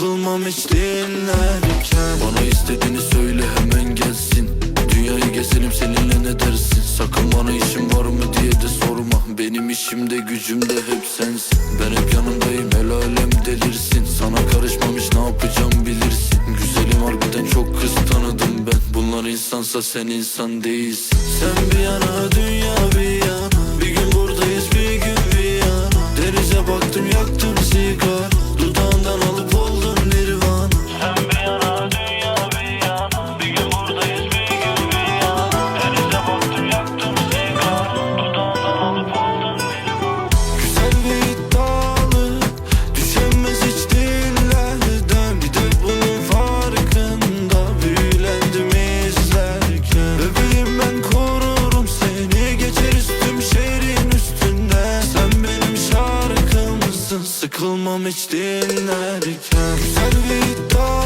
Sıkılmam hiç dinlerken. Bana istediğini söyle hemen gelsin. Dünyayı gezelim seninle ne dersin? Sakın bana işim var mı diye de sorma. Benim işimde gücümde hep sensin. Ben hep yanındayım el alem delirsin. Sana karışmamış ne yapacağım bilirsin. Güzelim harbiden çok kız tanıdım ben. Bunlar insansa sen insan değilsin. Sen bir yana dünya bir yana. Bir gün buradayız bir gün bir yana. Denize baktım yaktım sigara Sıkılmam hiç dinlerken. Güzel bir iddia.